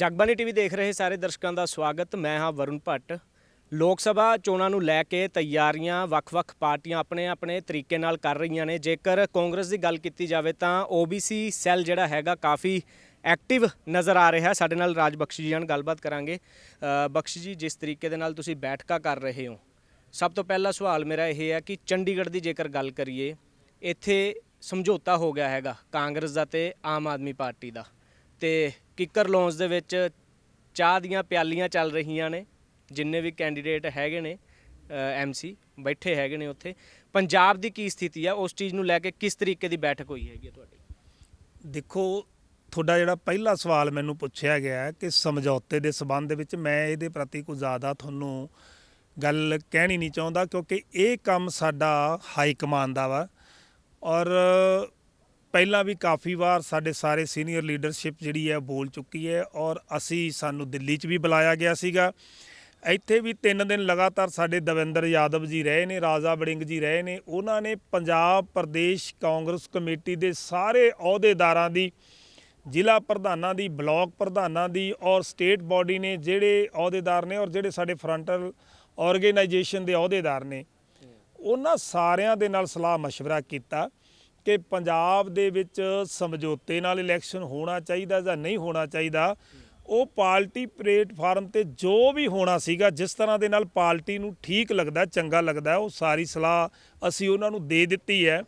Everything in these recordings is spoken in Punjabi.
ਜਗਬਾਨੀ ਟੀਵੀ ਦੇਖ ਰਹੇ ਸਾਰੇ ਦਰਸ਼ਕਾਂ ਦਾ ਸਵਾਗਤ। ਮੈਂ ਹਾਂ ਵਰੁਣ ਭੱਟ। ਲੋਕ ਸਭਾ ਚੋਣਾਂ ਨੂੰ ਲੈ ਕੇ ਤਿਆਰੀਆਂ ਵੱਖ-ਵੱਖ ਪਾਰਟੀਆਂ ਆਪਣੇ-ਆਪਣੇ ਤਰੀਕੇ ਨਾਲ ਕਰ ਰਹੀਆਂ ਨੇ। ਜੇਕਰ ਕਾਂਗਰਸ ਦੀ ਗੱਲ ਕੀਤੀ ਜਾਵੇ ਤਾਂ OBC ਸੈੱਲ ਜਿਹੜਾ ਹੈਗਾ ਕਾਫੀ ਐਕਟਿਵ ਨਜ਼ਰ ਆ ਰਿਹਾ। ਸਾਡੇ ਨਾਲ ਰਾਜ ਬਖਸ਼ੀ ਜੀ ਨਾਲ ਗੱਲਬਾਤ ਕਰਾਂਗੇ। ਅ, ਬਖਸ਼ੀ ਜੀ ਜਿਸ ਤਰੀਕੇ ਦੇ ਨਾਲ ਤੁਸੀਂ ਬੈਠਕਾਂ ਕਰ ਰਹੇ ਹੋ ਸਭ ਤੋਂ ਪਹਿਲਾ ਸਵਾਲ ਮੇਰਾ ਇਹ ਹੈ ਕਿ ਚੰਡੀਗੜ੍ਹ ਦੀ ਜੇਕਰ ਗੱਲ ਕਰੀਏ ਇੱਥੇ ਸਮਝੌਤਾ ਹੋ ਗਿਆ ਹੈਗਾ ਕਾਂਗਰਸ ਦਾ ਤੇ ਆਮ ਆਦਮੀ ਪਾਰਟੀ ਦਾ। ਤੇ ਕਿੱਕਰ ਲੌਂਜ ਦੇ ਵਿੱਚ ਚਾਹ ਦੀਆਂ ਪਿਆਲੀਆਂ ਚੱਲ ਰਹੀਆਂ ਨੇ, ਜਿੰਨੇ ਵੀ ਕੈਂਡੀਡੇਟ ਹੈਗੇ ਨੇ ਐਮਸੀ ਬੈਠੇ ਹੈਗੇ ਨੇ ਉੱਥੇ। ਪੰਜਾਬ ਦੀ ਕੀ ਸਥਿਤੀ ਆ? ਉਸ ਚੀਜ਼ ਨੂੰ ਲੈ ਕੇ ਕਿਸ ਤਰੀਕੇ ਦੀ ਬੈਠਕ ਹੋਈ ਹੈਗੀ ਹੈ ਤੁਹਾਡੀ? ਦੇਖੋ, ਤੁਹਾਡਾ ਜਿਹੜਾ ਪਹਿਲਾ ਸਵਾਲ ਮੈਨੂੰ ਪੁੱਛਿਆ ਗਿਆ ਕਿ ਸਮਝੌਤੇ ਦੇ ਸਬੰਧ ਦੇ ਵਿੱਚ ਮੈਂ ਇਹਦੇ ਪ੍ਰਤੀ ਕੁਝ ਜ਼ਿਆਦਾ ਤੁਹਾਨੂੰ ਗੱਲ ਕਹਿਣੀ ਨਹੀਂ ਚਾਹੁੰਦਾ, ਕਿਉਂਕਿ ਇਹ ਕੰਮ ਸਾਡਾ ਹਾਈ ਕਮਾਂਡ ਦਾ ਵਾ। ਔਰ ਪਹਿਲਾਂ ਵੀ ਕਾਫੀ ਵਾਰ ਸਾਡੇ ਸਾਰੇ ਸੀਨੀਅਰ ਲੀਡਰਸ਼ਿਪ ਜਿਹੜੀ ਹੈ ਬੋਲ ਚੁੱਕੀ ਹੈ ਔਰ ਅਸੀਂ ਸਾਨੂੰ ਦਿੱਲੀ 'ਚ ਵੀ ਬੁਲਾਇਆ ਗਿਆ ਸੀਗਾ। ਇੱਥੇ ਵੀ ਤਿੰਨ ਦਿਨ ਲਗਾਤਾਰ ਸਾਡੇ ਦਵਿੰਦਰ ਯਾਦਵ ਜੀ ਰਹੇ ਨੇ ਰਾਜਾ ਬੜਿੰਗ ਜੀ ਰਹੇ ਨੇ। ਉਹਨਾਂ ਨੇ ਪੰਜਾਬ ਪ੍ਰਦੇਸ਼ ਕਾਂਗਰਸ ਕਮੇਟੀ ਦੇ ਸਾਰੇ ਅਹੁਦੇਦਾਰਾਂ ਦੀ ਜ਼ਿਲ੍ਹਾ ਪ੍ਰਧਾਨਾਂ ਦੀ ਬਲਾਕ ਪ੍ਰਧਾਨਾਂ ਦੀ ਔਰ ਸਟੇਟ ਬਾਡੀ ਨੇ ਜਿਹੜੇ ਅਹੁਦੇਦਾਰ ਨੇ ਔਰ ਜਿਹੜੇ ਸਾਡੇ ਫਰੰਟਲ ਆਰਗੇਨਾਈਜੇਸ਼ਨ ਦੇ ਅਹੁਦੇਦਾਰ ਨੇ ਉਹਨਾਂ ਸਾਰਿਆਂ ਦੇ ਨਾਲ ਸਲਾਹ ਮਸ਼ਵਰਾ ਕੀਤਾ। ਕਿ ਪੰਜਾਬ ਦੇ ਵਿੱਚ ਸਮਝੌਤੇ ਨਾਲ ਇਲੈਕਸ਼ਨ ਹੋਣਾ ਚਾਹੀਦਾ ਜਾਂ ਨਹੀਂ ਹੋਣਾ ਚਾਹੀਦਾ, ਉਹ ਪਾਰਟੀ ਪਲੇਟਫਾਰਮ ਤੇ ਜੋ ਵੀ ਹੋਣਾ ਸੀਗਾ, ਜਿਸ ਤਰ੍ਹਾਂ ਦੇ ਨਾਲ ਪਾਰਟੀ ਨੂੰ ਠੀਕ ਲੱਗਦਾ, ਚੰਗਾ ਲੱਗਦਾ, ਉਹ ਸਾਰੀ ਸਲਾਹ ਅਸੀਂ ਉਹਨਾਂ ਨੂੰ ਦੇ ਦਿੱਤੀ ਹੈ।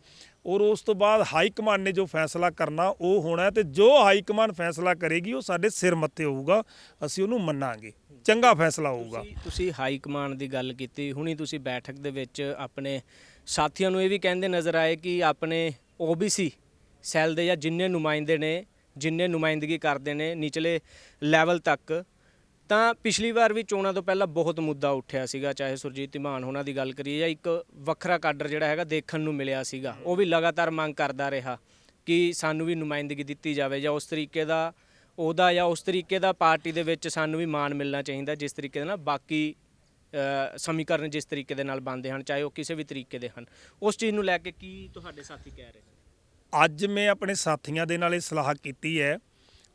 ਔਰ ਉਸ ਤੋਂ ਬਾਅਦ ਹਾਈ ਕਮਾਂਡ ਨੇ ਜੋ ਫੈਸਲਾ ਕਰਨਾ, ਉਹ ਹੋਣਾ ਹੈ ਤੇ ਜੋ ਹਾਈ ਕਮਾਂਡ ਫੈਸਲਾ ਕਰੇਗੀ, ਉਹ ਸਾਡੇ ਸਿਰ ਮੱਥੇ ਹੋਊਗਾ, ਅਸੀਂ ਉਹਨੂੰ ਮੰਨਾਂਗੇ। ਚੰਗਾ ਫੈਸਲਾ ਹੋਊਗਾ। ਤੁਸੀਂ ਹਾਈ ਕਮਾਨ ਦੀ ਗੱਲ ਕੀਤੀ, ਹੁਣੀ ਤੁਸੀਂ ਬੈਠਕ ਦੇ ਵਿੱਚ ਆਪਣੇ ਸਾਥੀਆਂ ਨੂੰ ਇਹ ਵੀ ਕਹਿੰਦੇ ਨਜ਼ਰ ਆਏ ਕਿ ਆਪਣੇ OBC ਸੈੱਲ ਦੇ ਜਾਂ ਜਿੰਨੇ ਨੁਮਾਇੰਦੇ ਨੇ, ਜਿੰਨੇ ਨੁਮਾਇੰਦਗੀ ਕਰਦੇ ਨੇ ਨਿਚਲੇ ਲੈਵਲ ਤੱਕ, ਤਾਂ ਪਿਛਲੀ ਵਾਰ ਵੀ ਚੋਣਾਂ ਤੋਂ ਪਹਿਲਾਂ ਬਹੁਤ ਮੁੱਦਾ ਉੱਠਿਆ ਸੀਗਾ, ਚਾਹੇ ਸੁਰਜੀਤ ਧੀਮਾਨ ਉਹਨਾਂ ਦੀ ਗੱਲ ਕਰੀਏ ਜਾਂ ਇੱਕ ਵੱਖਰਾ ਕਾਡਰ ਜਿਹੜਾ ਹੈਗਾ ਦੇਖਣ ਨੂੰ ਮਿਲਿਆ ਸੀਗਾ। ਉਹ ਵੀ ਲਗਾਤਾਰ ਮੰਗ ਕਰਦਾ ਰਿਹਾ ਕਿ ਸਾਨੂੰ ਵੀ ਨੁਮਾਇੰਦਗੀ ਦਿੱਤੀ ਜਾਵੇ ਜਾਂ ਉਸ ਤਰੀਕੇ ਦਾ ਉਹਦਾ ਜਾਂ ਉਸ ਤਰੀਕੇ ਦਾ ਪਾਰਟੀ ਦੇ ਵਿੱਚ ਸਾਨੂੰ ਵੀ ਮਾਣ ਮਿਲਣਾ ਚਾਹੀਦਾ, ਜਿਸ ਤਰੀਕੇ ਦੇ ਨਾਲ ਬਾਕੀ ਸਮੀਕਰਨ ਜਿਸ ਤਰੀਕੇ ਦੇ ਨਾਲ ਬਣਦੇ ਹਨ, ਚਾਹੇ ਉਹ ਕਿਸੇ ਵੀ ਤਰੀਕੇ ਦੇ ਹਨ। ਉਸ ਚੀਜ਼ ਨੂੰ ਲੈ ਕੇ ਕੀ ਤੁਹਾਡੇ ਸਾਥੀ ਕਹਿ ਰਹੇ ਨੇ? ਅੱਜ ਮੈਂ ਆਪਣੇ ਸਾਥੀਆਂ ਦੇ ਨਾਲ ਇਹ ਸਲਾਹ ਕੀਤੀ ਹੈ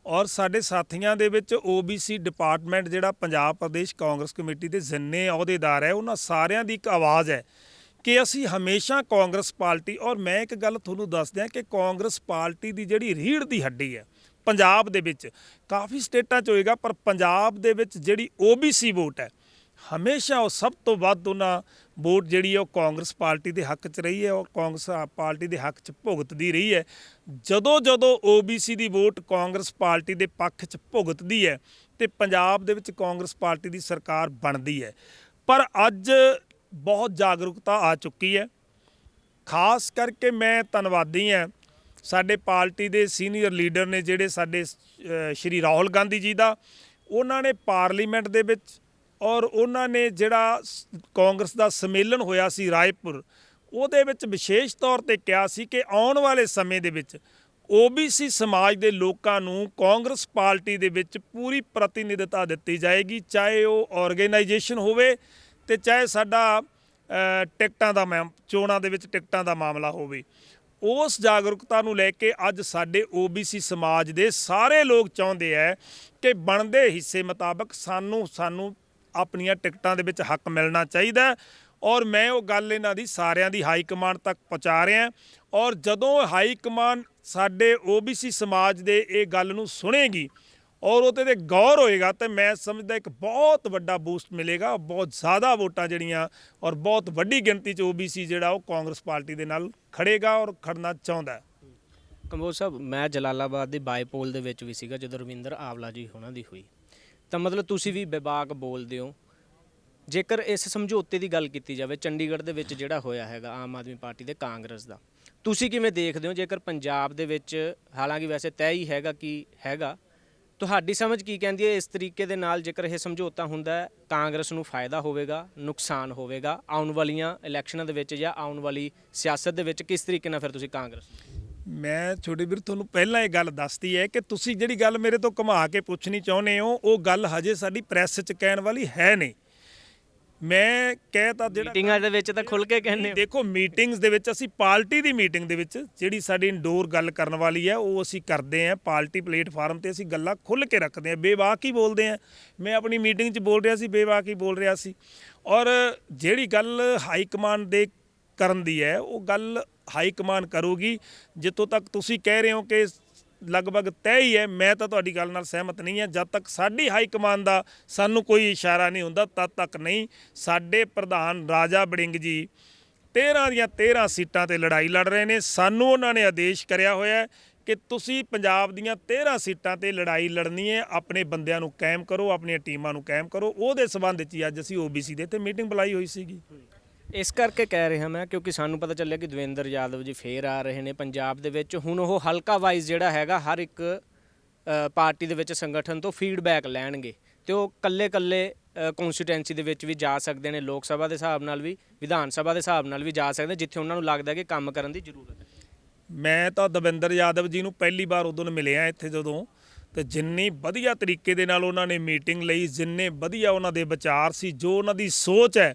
ਔਰ ਸਾਡੇ ਸਾਥੀਆਂ ਦੇ ਵਿੱਚ OBC ਡਿਪਾਰਟਮੈਂਟ ਜਿਹੜਾ ਪੰਜਾਬ ਪ੍ਰਦੇਸ਼ ਕਾਂਗਰਸ ਕਮੇਟੀ ਦੇ ਜਿੰਨੇ ਅਹੁਦੇਦਾਰ ਹੈ, ਉਹਨਾਂ ਸਾਰਿਆਂ ਦੀ ਇੱਕ ਆਵਾਜ਼ ਹੈ ਕਿ ਅਸੀਂ ਹਮੇਸ਼ਾ ਕਾਂਗਰਸ ਪਾਰਟੀ ਔਰ ਮੈਂ ਇੱਕ ਗੱਲ ਤੁਹਾਨੂੰ ਦੱਸ ਦਿਆਂ ਕਿ ਕਾਂਗਰਸ ਪਾਰਟੀ ਦੀ ਜਿਹੜੀ ਰੀੜ ਦੀ ਹੱਡੀ ਹੈ, ਪੰਜਾਬ ਦੇ ਵਿੱਚ, ਕਾਫੀ ਸਟੇਟਾਂ 'ਚ ਹੋਏਗਾ, ਪਰ ਪੰਜਾਬ ਦੇ ਵਿੱਚ ਜਿਹੜੀ OBC ਵੋਟ ਹੈ ਹਮੇਸ਼ਾ ਉਹ ਸਭ ਤੋਂ ਵੱਧ ਉਹਨਾਂ ਵੋਟ ਜਿਹੜੀ ਹੈ ਉਹ ਕਾਂਗਰਸ ਪਾਰਟੀ ਦੇ ਹੱਕ 'ਚ ਰਹੀ ਹੈ, ਉਹ ਕਾਂਗਰਸ ਪਾਰਟੀ ਦੇ ਹੱਕ 'ਚ ਭੁਗਤਦੀ ਰਹੀ ਹੈ। ਜਦੋਂ ਜਦੋਂ OBC ਦੀ ਵੋਟ ਕਾਂਗਰਸ ਪਾਰਟੀ ਦੇ ਪੱਖ 'ਚ ਭੁਗਤਦੀ ਹੈ ਤੇ ਪੰਜਾਬ ਦੇ ਵਿੱਚ ਕਾਂਗਰਸ ਪਾਰਟੀ ਦੀ ਸਰਕਾਰ ਬਣਦੀ ਹੈ। ਪਰ ਅੱਜ ਬਹੁਤ ਜਾਗਰੂਕਤਾ ਆ ਚੁੱਕੀ ਹੈ। ਖਾਸ ਕਰਕੇ ਮੈਂ ਧੰਨਵਾਦੀ ਹਾਂ ਸਾਡੇ ਪਾਰਟੀ ਦੇ ਸੀਨੀਅਰ ਲੀਡਰ ਨੇ ਜਿਹੜੇ ਸਾਡੇ ਸ਼੍ਰੀ ਰਾਹੁਲ ਗਾਂਧੀ ਜੀ ਦਾ। ਉਹਨਾਂ ਨੇ ਪਾਰਲੀਮੈਂਟ ਦੇ ਵਿੱਚ ਔਰ ਉਹਨਾਂ ਨੇ ਜਿਹੜਾ ਕਾਂਗਰਸ ਦਾ ਸੰਮੇਲਨ ਹੋਇਆ ਸੀ ਰਾਏਪੁਰ, ਉਹਦੇ ਵਿੱਚ ਵਿਸ਼ੇਸ਼ ਤੌਰ ਤੇ ਕਿਹਾ ਸੀ ਕਿ ਆਉਣ ਵਾਲੇ ਸਮੇਂ ਦੇ ਵਿੱਚ OBC ਸਮਾਜ ਦੇ ਲੋਕਾਂ ਨੂੰ ਕਾਂਗਰਸ ਪਾਰਟੀ ਦੇ ਵਿੱਚ ਪੂਰੀ ਪ੍ਰਤੀਨਿਧਤਾ ਦਿੱਤੀ ਜਾਏਗੀ, ਚਾਹੇ ਉਹ ਆਰਗੇਨਾਈਜੇਸ਼ਨ ਹੋਵੇ ਤੇ ਚਾਹੇ ਸਾਡਾ ਟਿਕਟਾਂ ਦਾ ਮੈਮ, ਚੋਣਾਂ ਦੇ ਵਿੱਚ ਟਿਕਟਾਂ ਦਾ ਮਾਮਲਾ ਹੋਵੇ। ਉਸ ਜਾਗਰੂਕਤਾ ਨੂੰ ਲੈ ਕੇ ਅੱਜ ਸਾਡੇ OBC ਸਮਾਜ ਦੇ ਸਾਰੇ ਲੋਕ ਚਾਹੁੰਦੇ ਆ ਕਿ ਬਣਦੇ ਹਿੱਸੇ ਮੁਤਾਬਕ ਸਾਨੂੰ ਸਾਨੂੰ ਆਪਣੀਆਂ ਟਿਕਟਾਂ ਦੇ ਵਿੱਚ ਹੱਕ ਮਿਲਣਾ ਚਾਹੀਦਾ ਔਰ ਮੈਂ ਉਹ ਗੱਲ ਇਹਨਾਂ ਦੀ ਸਾਰਿਆਂ ਦੀ ਹਾਈ ਕਮਾਂਡ ਤੱਕ ਪਹੁੰਚਾ ਰਿਹਾ ਔਰ ਜਦੋਂ ਹਾਈ ਕਮਾਂਡ ਸਾਡੇ OBC ਸਮਾਜ ਦੇ ਇਹ ਗੱਲ ਨੂੰ ਸੁਣੇਗੀ ਔਰ ਉਹਤੇ ਤੇ ਗੌਰ ਹੋਏਗਾ ਤੇ ਮੈਂ ਸਮਝਦਾ ਇੱਕ ਬਹੁਤ ਵੱਡਾ ਬੂਸਟ ਮਿਲੇਗਾ। ਬਹੁਤ ਜ਼ਿਆਦਾ ਵੋਟਾਂ ਜਿਹੜੀਆਂ ਔਰ ਬਹੁਤ ਵੱਡੀ ਗਿਣਤੀ 'ਚ OBC ਜਿਹੜਾ ਉਹ ਕਾਂਗਰਸ ਪਾਰਟੀ ਦੇ ਨਾਲ ਖੜੇਗਾ ਔਰ ਖੜਨਾ ਚਾਹੁੰਦਾ ਹੈ। ਕੰਬੋਜ ਸਾਹਿਬ, ਮੈਂ ਜਲਾਲਾਬਾਦ ਦੇ ਬਾਈਪੋਲ ਦੇ ਵਿੱਚ ਵੀ ਸੀਗਾ ਜਦੋਂ ਰਵਿੰਦਰ ਆਵਲਾ ਜੀ ਉਹਨਾਂ ਦੀ ਹੋਈ। ਤਾਂ ਮਤਲਬ ਤੁਸੀਂ ਵੀ ਬੇਬਾਕ ਬੋਲਦੇ ਹੋ। ਜੇਕਰ ਇਸ ਸਮਝੌਤੇ ਦੀ ਗੱਲ ਕੀਤੀ ਜਾਵੇ, ਚੰਡੀਗੜ੍ਹ ਦੇ ਵਿੱਚ ਜਿਹੜਾ ਹੋਇਆ ਹੈਗਾ ਆਮ ਆਦਮੀ ਪਾਰਟੀ ਤੇ ਕਾਂਗਰਸ ਦਾ, ਤੁਸੀਂ ਕਿਵੇਂ ਦੇਖਦੇ ਹੋ? ਜੇਕਰ ਪੰਜਾਬ ਦੇ ਵਿੱਚ ਹਾਲਾਂਕਿ ਵੈਸੇ ਤੈਅ ਹੀ ਹੈਗਾ ਕਿ ਹੈਗਾ, ਤੁਹਾਡੀ ਸਮਝ ਕੀ ਕਹਿੰਦੀ ਹੈ? ਇਸ ਤਰੀਕੇ ਦੇ ਨਾਲ ਜੇਕਰ ਇਹ ਸਮਝੌਤਾ ਹੁੰਦਾ ਹੈ, ਕਾਂਗਰਸ ਨੂੰ ਫਾਇਦਾ ਹੋਵੇਗਾ, ਨੁਕਸਾਨ ਹੋਵੇਗਾ, ਆਉਣ ਵਾਲੀਆਂ ਇਲੈਕਸ਼ਨਾਂ ਦੇ ਵਿੱਚ ਜਾਂ ਆਉਣ ਵਾਲੀ ਸਿਆਸਤ ਦੇ ਵਿੱਚ ਕਿਸ ਤਰੀਕੇ ਨਾਲ ਫਿਰ ਤੁਸੀਂ ਕਾਂਗਰਸ ਮੈਂ ਛੋਟੇ ਵੀਰ ਤੁਹਾਨੂੰ ਪਹਿਲਾਂ ਇਹ ਗੱਲ ਦੱਸਤੀ ਹੈ ਕਿ ਤੁਸੀਂ ਜਿਹੜੀ ਗੱਲ ਮੇਰੇ ਤੋਂ ਘੁਮਾ ਕੇ ਪੁੱਛਣੀ ਚਾਹੁੰਦੇ ਹੋ ਉਹ ਗੱਲ ਹਜੇ ਸਾਡੀ ਪ੍ਰੈਸ 'ਚ ਕਹਿਣ ਵਾਲੀ ਹੈ ਨਹੀਂ। ਮੈਂ ਕਹਿ ਤਾਂ ਜਿਹੜਾ ਮੀਟਿੰਗਾਂ ਦੇ ਵਿੱਚ ਤਾਂ ਖੁੱਲ ਕੇ ਕਹਿੰਦੇ ਦੇਖੋ ਮੀਟਿੰਗਸ ਦੇ ਵਿੱਚ ਅਸੀਂ ਪਾਰਟੀ ਦੀ ਮੀਟਿੰਗ ਦੇ ਵਿੱਚ ਜਿਹੜੀ ਸਾਡੀ ਇੰਡੋਰ ਗੱਲ ਕਰਨ ਵਾਲੀ ਹੈ ਉਹ ਅਸੀਂ ਕਰਦੇ ਹਾਂ ਪਾਰਟੀ ਪਲੇਟਫਾਰਮ ਤੇ ਅਸੀਂ ਗੱਲਾਂ ਖੁੱਲ ਕੇ ਰੱਖਦੇ ਹਾਂ ਬੇਵਾਕ ਬੋਲਦੇ ਹਾਂ। ਮੈਂ ਆਪਣੀ ਮੀਟਿੰਗ 'ਚ ਬੋਲ ਰਿਹਾ ਸੀ ਬੇਵਾਕ ਬੋਲ ਰਿਹਾ ਸੀ। ਔਰ ਜਿਹੜੀ ਗੱਲ ਹਾਈ ਕਮਾਂਡ ਦੇ ਕਰਨ ਦੀ ਹੈ। ਉਹ ਗੱਲ ਹਾਈ ਕਮਾਨ ਕਰੂਗੀ। ਜਿੱਥੋਂ ਤੱਕ ਤੁਸੀਂ ਕਹਿ ਰਹੇ ਹੋ ਕਿ ਲਗਭਗ ਤੈਅ ਹੀ ਹੈ, ਮੈਂ ਤਾਂ ਤੁਹਾਡੀ ਗੱਲ ਨਾਲ ਸਹਿਮਤ ਨਹੀਂ ਹਾਂ। ਜਦ ਤੱਕ ਸਾਡੀ ਹਾਈ ਕਮਾਂਡ ਦਾ ਸਾਨੂੰ ਕੋਈ ਇਸ਼ਾਰਾ ਨਹੀਂ ਹੁੰਦਾ, ਤਦ ਤੱਕ ਨਹੀਂ। ਸਾਡੇ ਪ੍ਰਧਾਨ ਰਾਜਾ ਬੜਿੰਗ ਜੀ 13 ਦੀਆਂ 13 ਸੀਟਾਂ ਤੇ ਲੜਾਈ ਲੜ ਰਹੇ ਨੇ। ਸਾਨੂੰ ਉਹਨਾਂ ਨੇ ਆਦੇਸ਼ ਕਰਿਆ ਹੋਇਆ ਕਿ ਤੁਸੀਂ ਪੰਜਾਬ ਦੀਆਂ 13 ਸੀਟਾਂ ਤੇ ਲੜਾਈ ਲੜਨੀ ਹੈ। ਆਪਣੇ ਬੰਦਿਆਂ ਨੂੰ ਕਾਇਮ ਕਰੋ, ਆਪਣੀਆਂ ਟੀਮਾਂ ਨੂੰ ਕਾਇਮ ਕਰੋ। ਉਹਦੇ ਸਬੰਧ ਵਿੱਚ ਹੀ ਅੱਜ ਅਸੀਂ OBC ਦੇ ਤੇ ਮੀਟਿੰਗ ਬੁਲਾਈ ਹੋਈ ਸੀਗੀ। ਇਸ ਕਰਕੇ ਕਹਿ ਰਿਹਾ ਮੈਂ, ਕਿਉਂਕਿ ਸਾਨੂੰ ਪਤਾ ਚੱਲਿਆ ਕਿ ਦਵਿੰਦਰ ਯਾਦਵ ਜੀ ਫੇਰ ਆ ਰਹੇ ਨੇ ਪੰਜਾਬ ਦੇ ਵਿੱਚ। ਹੁਣ ਉਹ ਹਲਕਾ ਵਾਈਜ਼ ਜਿਹੜਾ ਹੈਗਾ, ਹਰ ਇੱਕ ਪਾਰਟੀ ਦੇ ਵਿੱਚ ਸੰਗਠਨ ਤੋਂ ਫੀਡਬੈਕ ਲੈਣਗੇ ਤੇ ਉਹ ਕੱਲੇ-ਕੱਲੇ ਕਨਸਟੀਟੈਂਸੀ ਦੇ ਵਿੱਚ ਵੀ ਜਾ ਸਕਦੇ ਨੇ, ਲੋਕ ਸਭਾ ਦੇ ਹਿਸਾਬ ਨਾਲ ਵੀ, ਵਿਧਾਨ ਸਭਾ ਦੇ ਹਿਸਾਬ ਨਾਲ ਵੀ ਜਾ ਸਕਦੇ ਜਿੱਥੇ ਉਹਨਾਂ ਨੂੰ ਲੱਗਦਾ ਕਿ ਕੰਮ ਕਰਨ ਦੀ ਜ਼ਰੂਰਤ ਹੈ। ਮੈਂ ਤਾਂ ਦਵਿੰਦਰ ਯਾਦਵ ਜੀ ਨੂੰ ਪਹਿਲੀ ਵਾਰ ਉਦੋਂ ਮਿਲਿਆ ਇੱਥੇ ਜਦੋਂ, ਤੇ ਜਿੰਨੀ ਵਧੀਆ ਤਰੀਕੇ ਦੇ ਨਾਲ ਉਹਨਾਂ ਨੇ ਮੀਟਿੰਗ ਲਈ, ਜਿੰਨੇ ਵਧੀਆ ਉਹਨਾਂ ਦੇ ਵਿਚਾਰ ਸੀ, ਜੋ ਉਹਨਾਂ ਦੀ ਸੋਚ ਹੈ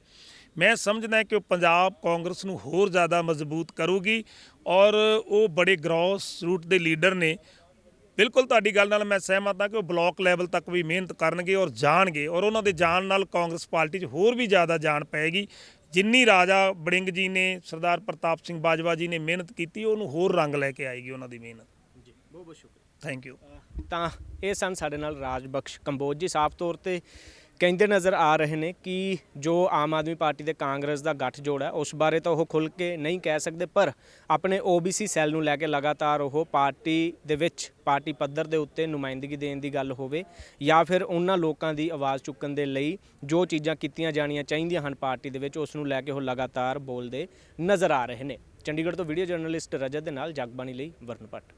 ਮੈਂ ਸਮਝਦਾ ਕਿ ਉਹ ਪੰਜਾਬ ਕਾਂਗਰਸ ਨੂੰ ਹੋਰ ਜ਼ਿਆਦਾ ਮਜ਼ਬੂਤ ਕਰੂਗੀ ਔਰ ਉਹ ਬੜੇ ਗ੍ਰੋਸ ਰੂਟ ਦੇ ਲੀਡਰ ਨੇ। ਬਿਲਕੁਲ ਤੁਹਾਡੀ ਗੱਲ ਨਾਲ ਮੈਂ ਸਹਿਮਤ ਹਾਂ ਕਿ ਉਹ ਬਲਾਕ ਲੈਵਲ ਤੱਕ ਵੀ ਮਿਹਨਤ ਕਰਨਗੇ ਔਰ ਜਾਣਗੇ ਔਰ ਉਹਨਾਂ ਦੇ ਜਾਣ ਨਾਲ ਕਾਂਗਰਸ ਪਾਰਟੀ 'ਚ ਹੋਰ ਵੀ ਜ਼ਿਆਦਾ ਜਾਣ ਪਏਗੀ। ਜਿੰਨੀ ਰਾਜਾ ਬੜਿੰਗ ਜੀ ਨੇ ਸਰਦਾਰ ਪ੍ਰਤਾਪ ਸਿੰਘ ਬਾਜਵਾ ਜੀ ਨੇ ਮਿਹਨਤ ਕੀਤੀ ਉਹਨੂੰ ਹੋਰ ਰੰਗ ਲੈ ਕੇ ਆਏਗੀ ਉਹਨਾਂ ਦੀ ਮਿਹਨਤ। ਜੀ ਬਹੁਤ ਬਹੁਤ ਸ਼ੁਕਰੀਆ। ਥੈਂਕ ਯੂ ਤਾਂ ਇਹ ਸਨ ਸਾਡੇ ਨਾਲ ਰਾਜਬਖਸ਼ ਕੰਬੋਜ ਜੀ। ਸਾਫ਼ ਤੌਰ ਤੇ ਕਹਿੰਦੇ ਨਜ਼ਰ ਆ ਰਹੇ ਨੇ ਕਿ ਜੋ ਆਮ ਆਦਮੀ ਪਾਰਟੀ ਤੇ ਕਾਂਗਰਸ ਦਾ ਗੱਠਜੋੜ ਹੈ, ਉਸ ਬਾਰੇ ਤਾਂ ਉਹ ਖੁੱਲ ਕੇ ਨਹੀਂ ਕਹਿ ਸਕਦੇ, ਪਰ ਆਪਣੇ OBC ਸੈੱਲ ਨੂੰ ਲੈ ਕੇ ਲਗਾਤਾਰ ਉਹ ਪਾਰਟੀ ਦੇ ਵਿੱਚ, ਪਾਰਟੀ ਪੱਧਰ ਦੇ ਉੱਤੇ ਨੁਮਾਇੰਦਗੀ ਦੇਣ ਦੀ ਗੱਲ ਹੋਵੇ ਜਾਂ ਫਿਰ ਉਹਨਾਂ ਲੋਕਾਂ ਦੀ ਆਵਾਜ਼ ਚੁੱਕਣ ਦੇ ਲਈ ਜੋ ਚੀਜ਼ਾਂ ਕੀਤੀਆਂ ਜਾਣੀਆਂ ਚਾਹੀਦੀਆਂ ਹਨ ਪਾਰਟੀ ਦੇ ਵਿੱਚ, ਉਸ ਨੂੰ ਲੈ ਕੇ ਉਹ ਲਗਾਤਾਰ ਬੋਲਦੇ ਨਜ਼ਰ ਆ ਰਹੇ ਨੇ। ਚੰਡੀਗੜ੍ਹ ਤੋਂ ਵੀਡੀਓ ਜਰਨਲਿਸਟ ਰਜਤ ਦੇ ਨਾਲ ਜਗਬਾਣੀ ਲਈ ਵਰਨ ਭੱਟ